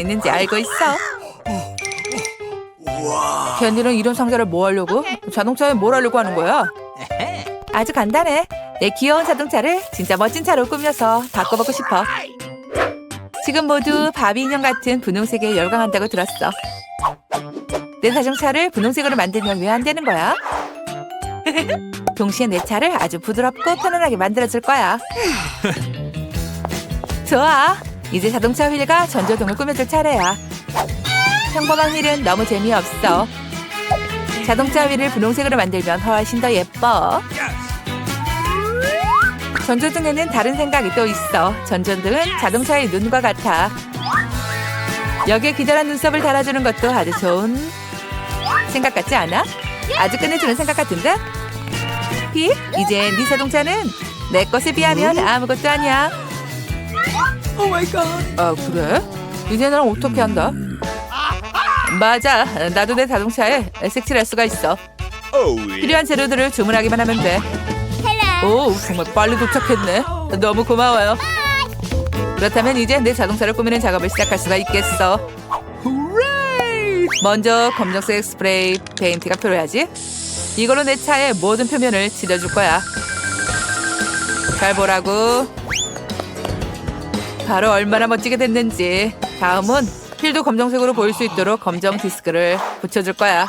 있는지 알고 있어. 캔디는 이런 상자를 뭐 하려고? 자동차에 뭘 하려고 하는 거야? 아주 간단해. 내 귀여운 자동차를 진짜 멋진 차로 꾸며서 바꿔보고 싶어. 지금 모두 바비 인형 같은 분홍색에 열광한다고 들었어. 내 자동차를 분홍색으로 만들면 왜 안 되는 거야? 동시에 내 차를 아주 부드럽고 편안하게 만들어줄 거야. 좋아. 이제 자동차 휠과 전조등을 꾸며줄 차례야. 평범한 휠은 너무 재미없어. 자동차 휠을 분홍색으로 만들면 훨씬 더 예뻐. 전조등에는 다른 생각이 또 있어. 전조등은 자동차의 눈과 같아. 여기에 기다란 눈썹을 달아주는 것도 아주 좋은 생각 같지 않아? 아주 끝내주는 생각 같은데? 픽, 이제 네 자동차는 내 것에 비하면 아무것도 아니야. 오 마이 갓. 아 그래? 이제 난 어떻게 한다? 맞아. 나도 내 자동차에 색칠할 수가 있어. 필요한 재료들을 주문하기만 하면 돼 오 정말 빨리 도착했네. 너무 고마워요. 그렇다면 이제 내 자동차를 꾸미는 작업을 시작할 수가 있겠어. 먼저 검정색 스프레이 페인트가 필요하지? 이걸로 내 차의 모든 표면을 칠해줄 거야. 잘 보라고 바로 얼마나 멋지게 됐는지 다음은 휠도 검정색으로 보일 수 있도록 검정 디스크를 붙여줄 거야.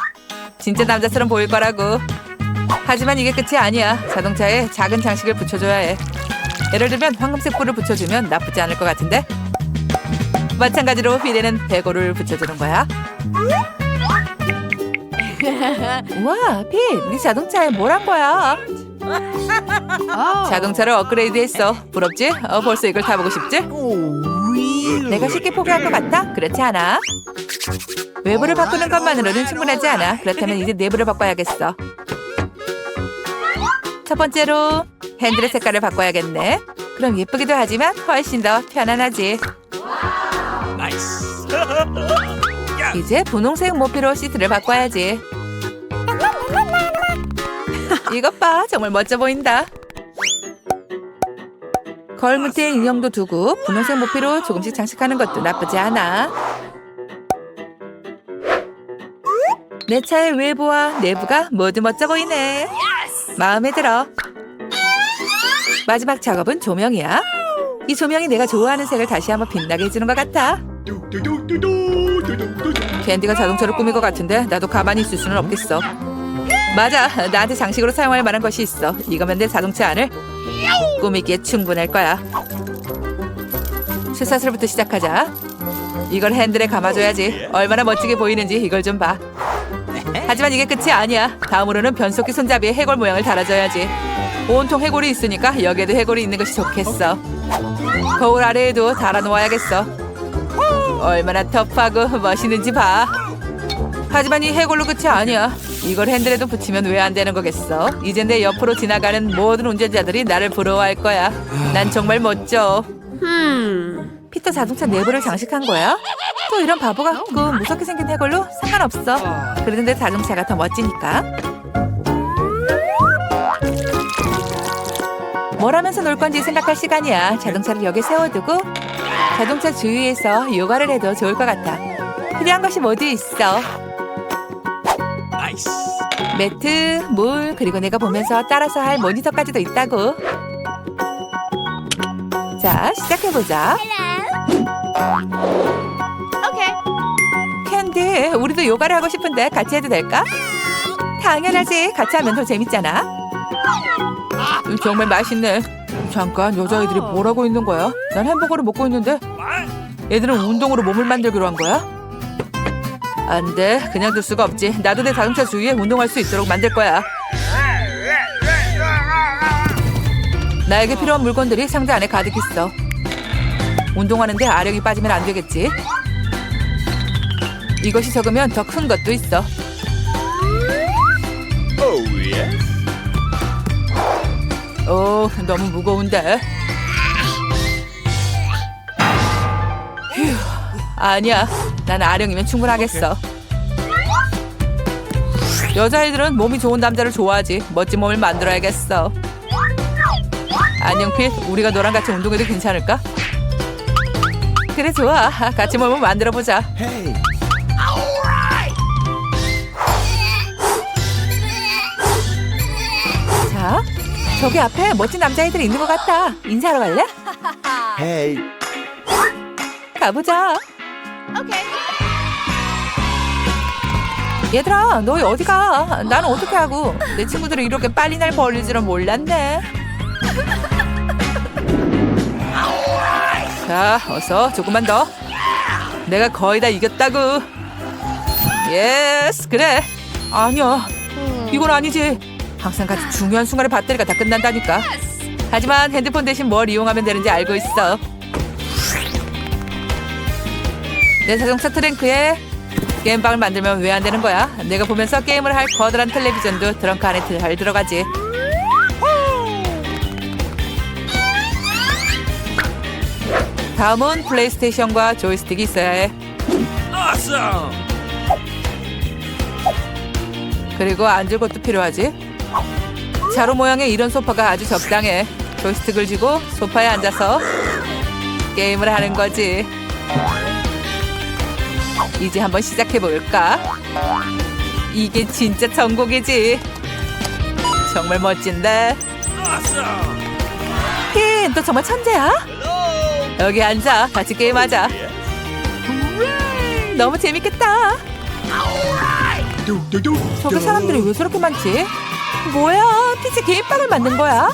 진짜 남자처럼 보일 거라고. 하지만 이게 끝이 아니야. 자동차에 작은 장식을 붙여줘야 해. 예를 들면 황금색 뿔을 붙여주면 나쁘지 않을 것 같은데? 마찬가지로 휠에는 배고를 붙여주는 거야. 우와 핏, 네 자동차에 뭘 한 거야? 자동차를 업그레이드했어 부럽지? 어, 벌써 이걸 타보고 싶지? 내가 쉽게 포기할 것 같아? 그렇지 않아. 외부를 바꾸는 것만으로는 충분하지 않아. 그렇다면 이제 내부를 바꿔야겠어. 첫 번째로 핸들의 색깔을 바꿔야겠네. 그럼 예쁘기도 하지만 훨씬 더 편안하지. 이제 분홍색 모피로 시트를 바꿔야지. 이것 봐, 정말 멋져 보인다. 밑에 인형도 두고 분홍색 모피로 조금씩 장식하는 것도 나쁘지 않아. 내 차의 외부와 내부가 모두 멋져 보이네. 마음에 들어. 마지막 작업은 조명이야. 이 조명이 내가 좋아하는 색을 다시 한번 빛나게 해주는 것 같아. 캔디가 자동차를 꾸밀 것 같은데 나도 가만히 있을 수는 없겠어. 맞아, 나한테 장식으로 사용할 만한 것이 있어. 이거면 내 자동차 안을 꾸미기에 충분할 거야. 쇠사슬부터 시작하자. 이걸 핸들에 감아줘야지. 얼마나 멋지게 보이는지 이걸 좀 봐. 하지만 이게 끝이 아니야. 다음으로는 변속기 손잡이에 해골 모양을 달아줘야지. 온통 해골이 있으니까 여기에도 해골이 있는 것이 좋겠어. 거울 아래에도 달아놓아야겠어. 얼마나 터프하고 멋있는지 봐. 하지만 이 해골로 끝이 아니야. 이걸 핸들에도 붙이면 왜 안 되는 거겠어? 이제 내 옆으로 지나가는 모든 운전자들이 나를 부러워할 거야. 난 정말 멋져. 피터 자동차 내부를 장식한 거야? 또 이런 바보 같고 무섭게 생긴 해골로 상관없어. 내 자동차가 더 멋지니까. 뭘 하면서 놀 건지 생각할 시간이야. 자동차를 여기 세워두고 자동차 주위에서 요가를 해도 좋을 것 같아. 필요한 것이 모두 있어. 매트, 물, 그리고 내가 보면서 따라서 할 모니터까지도 있다고. 자, 시작해보자. 캔디, 우리도 요가를 하고 싶은데 같이 해도 될까? 당연하지. 같이 하면 더 재밌잖아. 음, 정말 맛있네. 잠깐, 여자애들이 뭘 하고 있는 거야? 난 햄버거를 먹고 있는데 얘들은 운동으로 몸을 만들기로 한 거야? 안 돼. 그냥 둘 수가 없지. 나도 내 자동차 주위에 운동할 수 있도록 만들 거야. 나에게 필요한 물건들이 상자 안에 가득 있어. 운동하는데 아령이 빠지면 안 되겠지. 이것이 적으면 더 큰 것도 있어. 오, 너무 무거운데. 휴, 아니야. 난 아령이면 충분하겠어. 여자애들은 몸이 좋은 남자를 좋아하지. 멋진 몸을 만들어야겠어. 안녕, 핏. 우리가 너랑 같이 운동해도 괜찮을까? 그래 좋아. 같이 몸을 만들어 보자. Hey. 자, 저기 앞에 멋진 남자애들이 있는 것 같다. 인사하러 갈래? 가보자. 얘들아, 너희 어디 가? 나는 어떻게 하고? 내 친구들이 이렇게 빨리 날 벌릴 줄은 몰랐네. 자, 어서 조금만 더. 내가 거의 다 이겼다고. 예스, 그래. 아니야, 이건 아니지. 항상 같이 중요한 순간에 배터리가 다 끝난다니까. 하지만 핸드폰 대신 뭘 이용하면 되는지 알고 있어. 내 자동차 트렁크에 게임방을 만들면 왜 안 되는 거야? 내가 보면서 게임을 할 커다란 텔레비전도 트렁크 안에 잘 들어가지. 다음은 플레이스테이션과 조이스틱이 있어야 해. 그리고 앉을 곳도 필요하지. 자루 모양의 이런 소파가 아주 적당해. 조이스틱을 쥐고 소파에 앉아서 게임을 하는 거지. 이제 한번 시작해 볼까? 이게 진짜 전곡이지. 정말 멋진데. 힌, 너 정말 천재야? 여기 앉아. 같이 게임하자. 너무 재밌겠다. 저기 사람들이 왜 저렇게 많지? 뭐야? 피치 게임방을 만든 거야?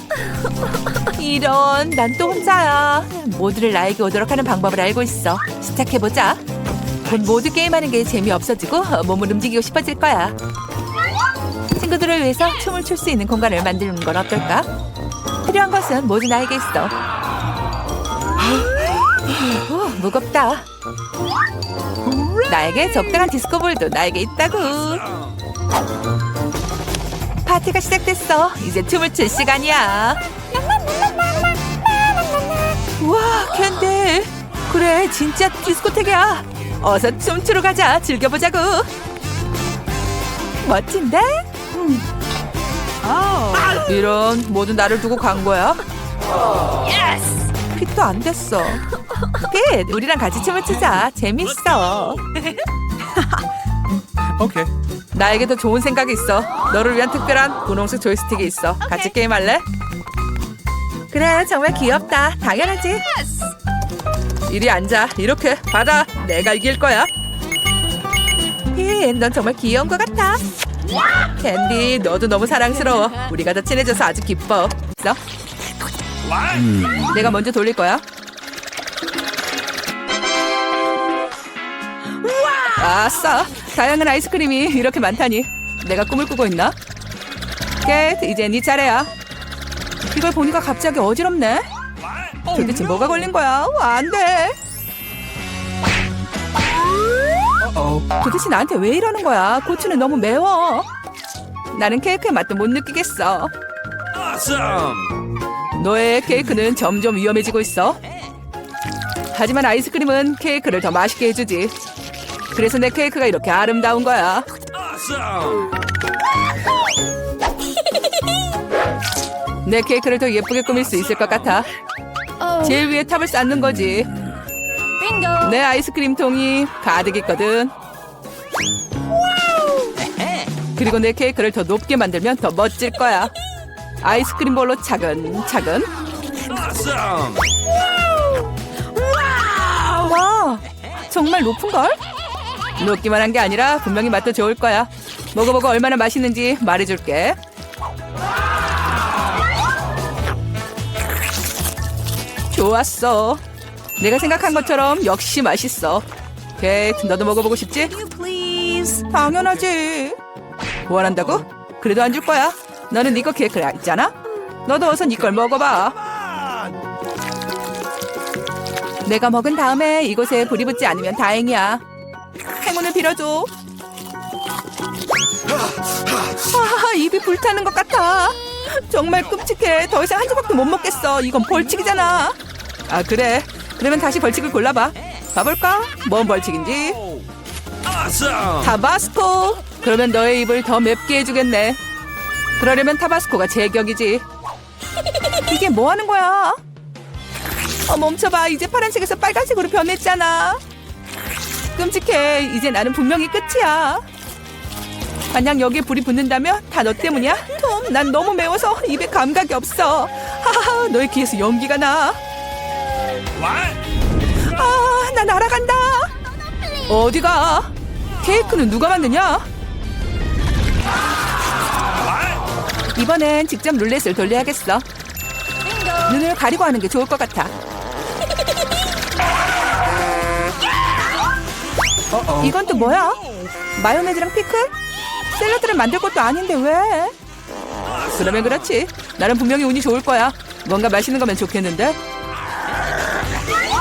이런, 난 또 혼자야. 모두를 나에게 오도록 하는 방법을 알고 있어. 시작해보자. 곧 모두 게임하는 게 재미없어지고 몸을 움직이고 싶어질 거야. 친구들을 위해서 춤을 출 수 있는 공간을 만드는 건 어떨까? 필요한 것은 모두 나에게 있어. 오, 무겁다. 나에게 적당한 디스코볼도 나에게 있다고. 파티가 시작됐어. 이제 춤을 출 시간이야. 우와, 캔디. 그래, 진짜 디스코텍이야. 어서 춤추러 가자. 즐겨보자고. 멋진데? 음. 이런, 모두 나를 두고 간 거야? 핏도 안 됐어. 핏, 우리랑 같이 춤을 추자. 재밌어. Okay. 나에게 더 좋은 생각이 있어. 너를 위한 특별한 분홍색 조이스틱이 있어. 같이 게임할래? 그래, 정말 귀엽다. 당연하지. 이리 앉아. 이렇게 받아. 내가 이길 거야. 핀, 넌 정말 귀여운 것 같아. 캔디, 너도 너무 사랑스러워. 우리가 더 친해져서 아주 기뻐. 써? 내가 먼저 돌릴 거야. 아싸! 다양한 아이스크림이 이렇게 많다니. 내가 꿈을 꾸고 있나? 겟, 이제 네 차례야. 이걸 보니까 갑자기 어지럽네. 도대체 뭐가 걸린 거야? 안 돼. Uh-oh. 도대체 나한테 왜 이러는 거야? 고추는 너무 매워. 나는 케이크의 맛도 못 느끼겠어. 너의 케이크는 점점 위험해지고 있어. 하지만 아이스크림은 케이크를 더 맛있게 해주지. 그래서 내 케이크가 이렇게 아름다운 거야. 내 케이크를 더 예쁘게 꾸밀 수 있을 것 같아. 제일 위에 탑을 쌓는 거지. 내 아이스크림 통이 가득 있거든. 그리고 내 케이크를 더 높게 만들면 더 멋질 거야. 아이스크림 볼로 차근차근. 와, 정말 높은 걸? 높기만 한 게 아니라 분명히 맛도 좋을 거야. 먹어보고 얼마나 맛있는지 말해줄게. 좋았어. 내가 생각한 것처럼 역시 맛있어. 케이트, 너도 먹어보고 싶지? 당연하지. 원한다고? 그래도 안 줄 거야. 너는 네거 케이크 있잖아. 너도 어서 네 걸 먹어봐. 내가 먹은 다음에 이곳에 불이 붙지 않으면 다행이야. 행운을 빌어줘. 아, 입이 불타는 것 같아. 정말 끔찍해. 더 이상 한 조각도 못 먹겠어. 이건 벌칙이잖아. 아, 그래. 그러면 다시 벌칙을 골라봐. 봐볼까? 뭔 벌칙인지. 타바스코. 그러면 너의 입을 더 맵게 해주겠네. 그러려면 타바스코가 제격이지. 이게 뭐 하는 거야? 어, 멈춰봐. 이제 파란색에서 빨간색으로 변했잖아. 끔찍해. 이제 나는 분명히 끝이야. 만약 여기에 불이 붙는다면 다 너 때문이야? 톰, 난 너무 매워서 입에 감각이 없어. 하하, 너의 귀에서 연기가 나. 아, 나 날아간다. 어디가? 케이크는 누가 만드냐? 이번엔 직접 룰렛을 돌려야겠어. 눈을 가리고 하는 게 좋을 것 같아. 이건 또 뭐야? 마요네즈랑 피클? 샐러드를 만들 것도 아닌데 왜? 그러면 그렇지. 나는 분명히 운이 좋을 거야. 뭔가 맛있는 거면 좋겠는데.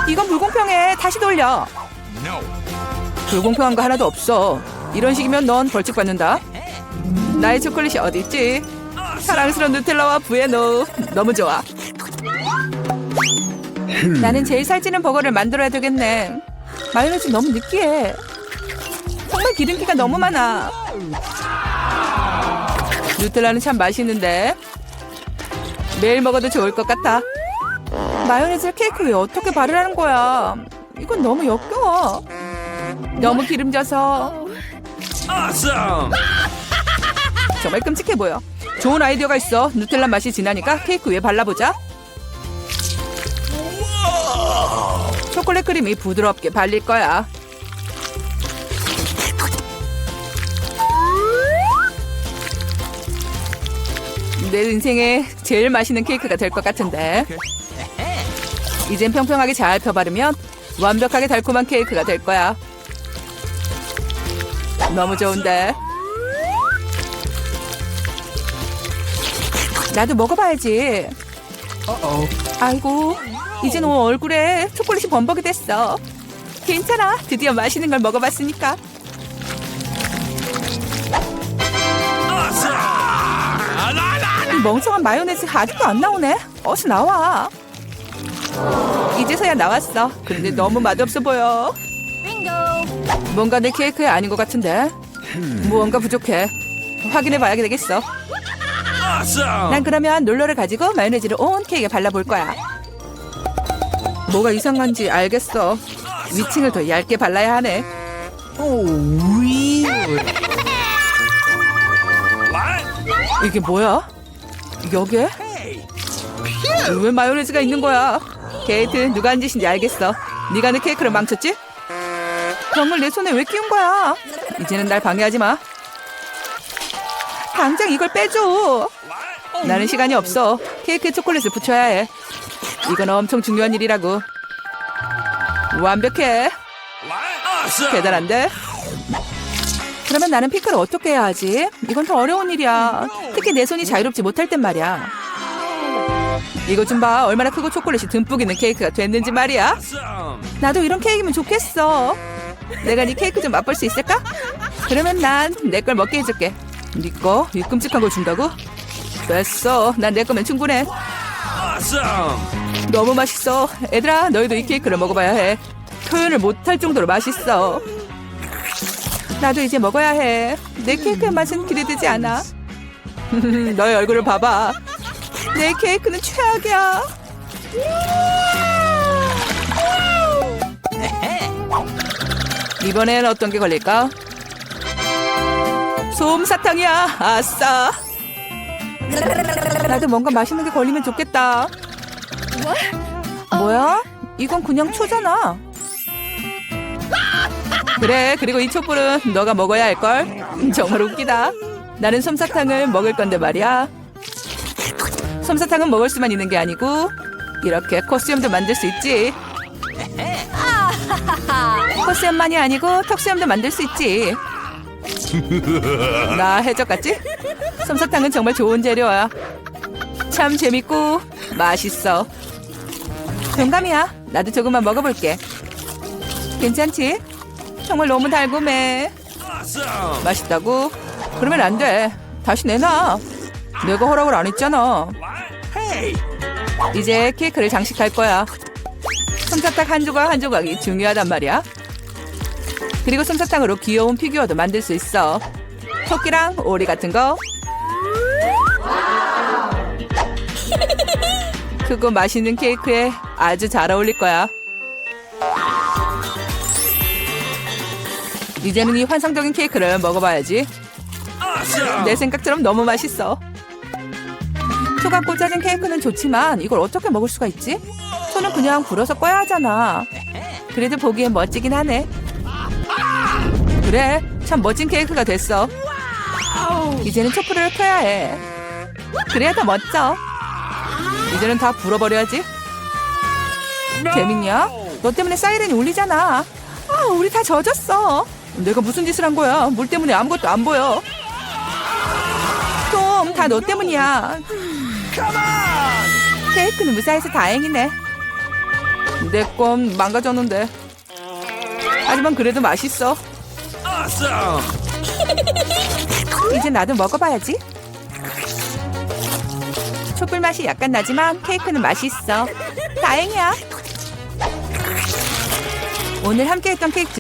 이건 불공평해. 다시 돌려. 불공평한 거 하나도 없어. 이런 식이면 넌 벌칙 받는다. 나의 초콜릿이 어디 있지? 사랑스러운 누텔라와 부에노 너무 좋아. 나는 제일 살찌는 버거를 만들어야 되겠네. 마요네즈 너무 느끼해. 정말 기름기가 너무 많아. 누텔라는 참 맛있는데 매일 먹어도 좋을 것 같아. 마요네즈를 케이크 위에 어떻게 바르라는 거야? 이건 너무 역겨워. 너무 기름져서. 정말 끔찍해 보여. 좋은 아이디어가 있어. 누텔라 맛이 진하니까 케이크 위에 발라보자. 초콜릿 크림이 부드럽게 발릴 거야. 내 인생에 제일 맛있는 케이크가 될 것 같은데. 이젠 평평하게 잘 펴바르면 완벽하게 달콤한 케이크가 될 거야. 너무 좋은데. 나도 먹어봐야지. 아이고, 너 얼굴에 초콜릿이 범벅이 됐어. 괜찮아. 드디어 맛있는 걸 먹어봤으니까. 멍청한 마요네즈 아직도 안 나오네. 어서 나와. 이제서야 나왔어. 그런데 너무 맛없어 보여. 뭔가 내 케이크에 아닌 것 같은데. 무언가 부족해. 확인해 봐야 되겠어. 난 그러면 롤러를 가지고 마요네즈를 온 케이크에 발라볼 거야. 뭐가 이상한지 알겠어. 위층을 더 얇게 발라야 하네. What? 이게 뭐야? 여기에? 왜 마요네즈가 있는 거야? 케이트 누가 한 짓인지 알겠어. 네가 내 케이크를 망쳤지? 병을 내 손에 왜 끼운 거야? 이제는 날 방해하지 마. 당장 이걸 빼줘. 나는 시간이 없어. 케이크에 초콜릿을 붙여야 해. 이건 엄청 중요한 일이라고. 완벽해. 대단한데? 그러면 나는 피클을 어떻게 해야 하지? 이건 더 어려운 일이야. 특히 내 손이 자유롭지 못할 땐 말이야. 이거 좀 봐. 얼마나 크고 초콜릿이 듬뿍 있는 케이크가 됐는지 말이야. 나도 이런 케이크면 좋겠어. 내가 네 케이크 좀 맛볼 수 있을까? 그러면 난 내 걸 먹게 해줄게. 네 거? 이 끔찍한 거 준다고? 됐어. 난 내 거면 충분해. 너무 맛있어. 얘들아, 너희도 이 케이크를 먹어봐야 해. 표현을 못할 정도로 맛있어. 나도 이제 먹어야 해. 내 케이크의 맛은 기대되지 않아. 너의 얼굴을 봐봐. 내 케이크는 최악이야. 이번엔 어떤 게 걸릴까? 솜사탕이야. 아싸. 나도 뭔가 맛있는 게 걸리면 좋겠다. 뭐야? 이건 그냥 초잖아. 그래, 그리고 이 촛불은 너가 먹어야 할걸. 정말 웃기다. 나는 솜사탕을 먹을 건데 말이야. 솜사탕은 먹을 수만 있는 게 아니고 이렇게 코스염도 만들 수 있지. 코스염만이 아니고 턱수염도 만들 수 있지. 나 해적 같지? 솜사탕은 정말 좋은 재료야. 참 재밌고 맛있어. 동감이야. 나도 조금만 먹어볼게. 괜찮지? 정말 너무 달콤해. 맛있다고? 그러면 안 돼. 다시 내놔. 내가 허락을 안 했잖아. 이제 케이크를 장식할 거야. 솜사탕 한 조각 한 조각이 중요하단 말이야. 그리고 솜사탕으로 귀여운 피규어도 만들 수 있어. 토끼랑 오리 같은 거. 크고 맛있는 케이크에 아주 잘 어울릴 거야. 이제는 이 환상적인 케이크를 먹어봐야지. 내 생각처럼 너무 맛있어. 초가 꽂아진 케이크는 좋지만 이걸 어떻게 먹을 수가 있지? 손은 그냥 불어서 꺼야 하잖아. 그래도 보기엔 멋지긴 하네. 그래, 참 멋진 케이크가 됐어. 이제는 촛불을 켜야 해. 그래야 더 멋져. 이제는 다 불어버려야지. 재밌냐? 너 때문에 사이렌이 울리잖아. 아, 우리 다 젖었어. 내가 무슨 짓을 한 거야? 물 때문에 아무것도 안 보여. 톰, 다 너 때문이야. 케이크는 무사해서 다행이네. 내 건 망가졌는데. 하지만 그래도 맛있어. 이제 나도 먹어봐야지. 촛불 맛이 약간 나지만 케이크는 맛있어. 다행이야. 오늘 함께했던 케이크